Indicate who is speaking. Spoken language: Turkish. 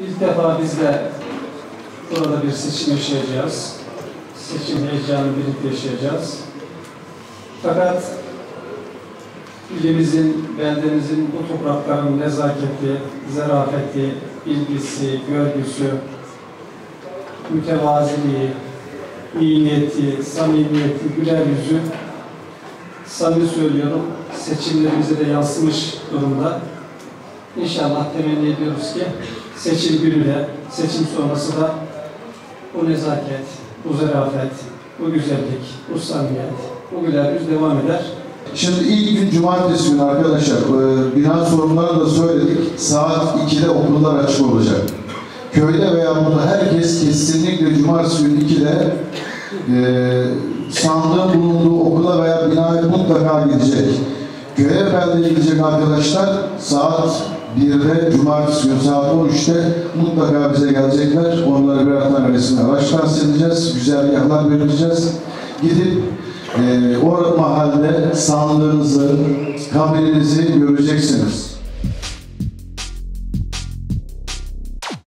Speaker 1: İlk defa biz de burada bir seçim yaşayacağız. Seçim heyecanını birlikte yaşayacağız. Fakat ilimizin, beldemizin, bu toprakların nezaketi, zarafeti, bilgisi, görgüsü, mütevaziliği, iyi niyeti, samimiyeti, güler yüzü samimi söylüyorum seçimlerimize de yansımış durumda. İnşallah temenni ediyoruz ki seçim günü de, seçim sonrası da bu nezaket, bu zarafet, bu güzellik, bu samimiyet, bu güler yüz devam eder.
Speaker 2: Şimdi ilk gün cumartesi günü arkadaşlar, e, bina sorunlarını da söyledik. Saat 2'de okullar açık olacak. Köyde veya burada herkes kesinlikle cumartesi günü 2'de e, sandığın bulunduğu okula veya binaya mutlaka gidecek. Köye belde gidecek arkadaşlar saat 1'de cumartesi günü saat 13'te mutlaka bize gelecekler. Onlara birer tane resimle baştan sileceğiz. Güzergahlar belirleyeceğiz. Gidip e, o mahalde sandığınızı, kabininizi göreceksiniz.